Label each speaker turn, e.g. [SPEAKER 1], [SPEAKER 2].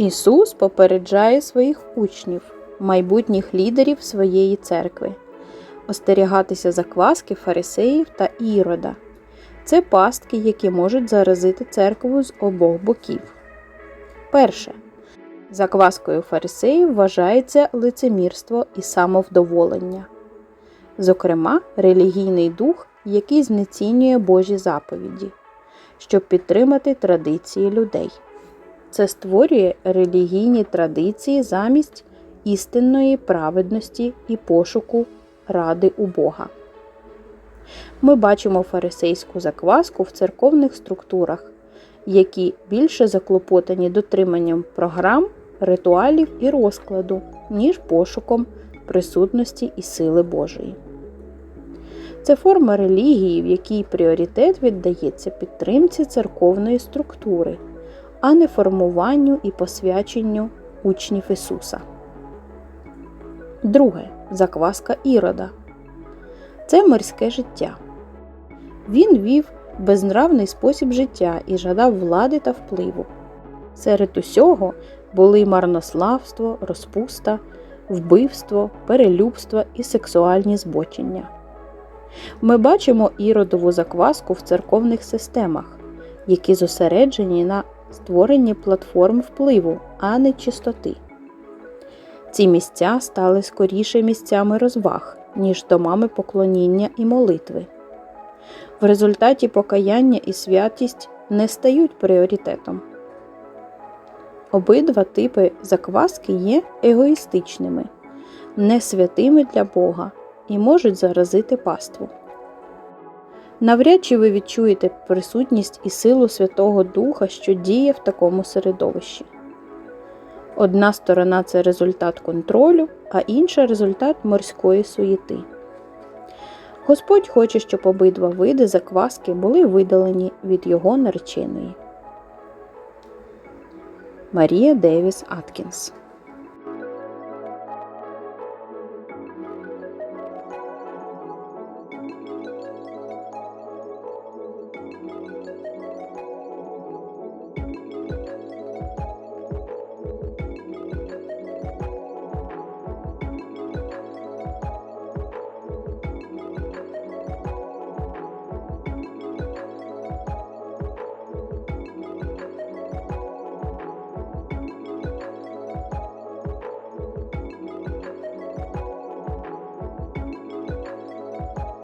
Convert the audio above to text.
[SPEAKER 1] Ісус попереджає своїх учнів, майбутніх лідерів своєї церкви, остерігатися закваски фарисеїв та ірода. Це пастки, які можуть заразити церкву з обох боків. Перше. Закваскою фарисеїв вважається лицемірство і самовдоволення, зокрема, релігійний дух, який знецінює Божі заповіді, щоб підтримати традиції людей. Це створює релігійні традиції замість істинної праведності і пошуку ради у Бога. Ми бачимо фарисейську закваску в церковних структурах, які більше заклопотані дотриманням програм, ритуалів і розкладу, ніж пошуком присутності і сили Божої. Це форма релігії, в якій пріоритет віддається підтримці церковної структури, а не формуванню і посвяченню учнів Ісуса. Друге закваска Ірода. Це мирське життя. Він вів безнравний спосіб життя і жадав влади та впливу. Серед усього були марнославство, розпуста, вбивство, перелюбство і сексуальні збочення. Ми бачимо іродову закваску в церковних системах, які зосереджені на створенні платформ впливу, а не чистоти. Ці місця стали скоріше місцями розваг, ніж домами поклоніння і молитви. В результаті покаяння і святість не стають пріоритетом. Обидва типи закваски є егоїстичними, не святими для Бога і можуть заразити паству. Навряд чи ви відчуєте присутність і силу Святого Духа, що діє в такому середовищі. Одна сторона це результат контролю, а інша результат морської суєти. Господь хоче, щоб обидва види закваски були видалені від його нареченої. Марія Девіс Аткінс